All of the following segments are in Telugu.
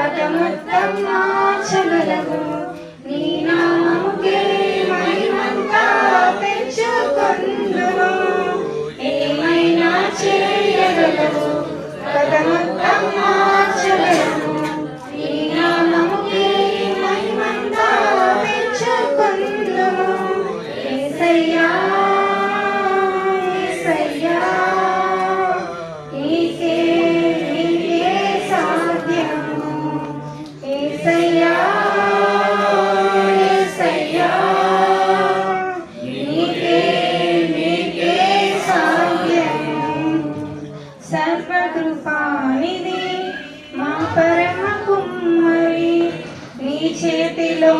కథ మొత్తం మార్చగలవు సర్వకృపానిది మా పరమ కుమ్మరి నీ చేతిలో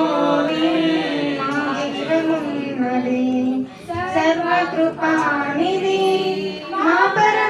మా జీవమున్నది సర్వకృపానిది మా పరమ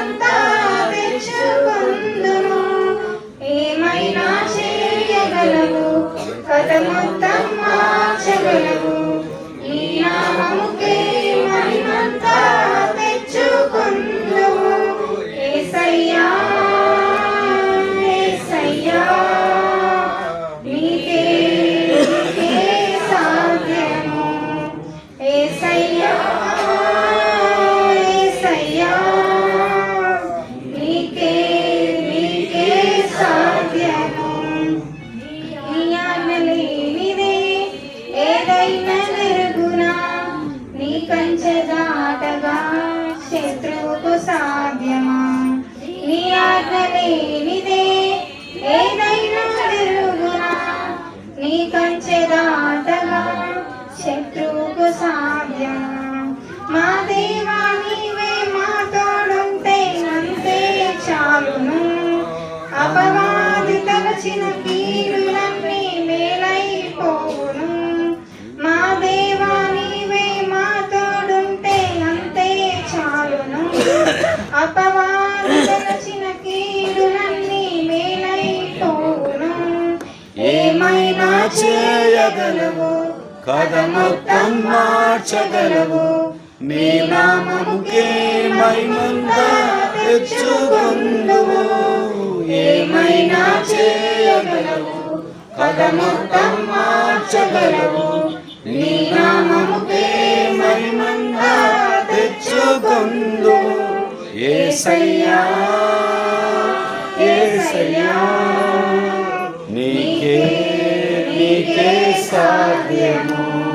Yeah. నీ ఆజ్ఞ ఏదైనా జరుగునా నీ కంచె దాటగా శత్రువుకు సాధ్యమా? మా దేవా నీవే మా అంతే చాలును. అపవాది తలచిన కీడులన్నీ చేయగలవు కథ మొత్తం మార్చగలవు. నీ నామముకే మహిమంతా తెచ్చుకుందువు. ఏమైనా చేయగలవు. కథ మొత్తం మార్చగలవు. నీ నామముకే మహిమంతా తెచ్చుకుందువు. ఏసయ్యా ఏసయ్యా. riqueza de amor.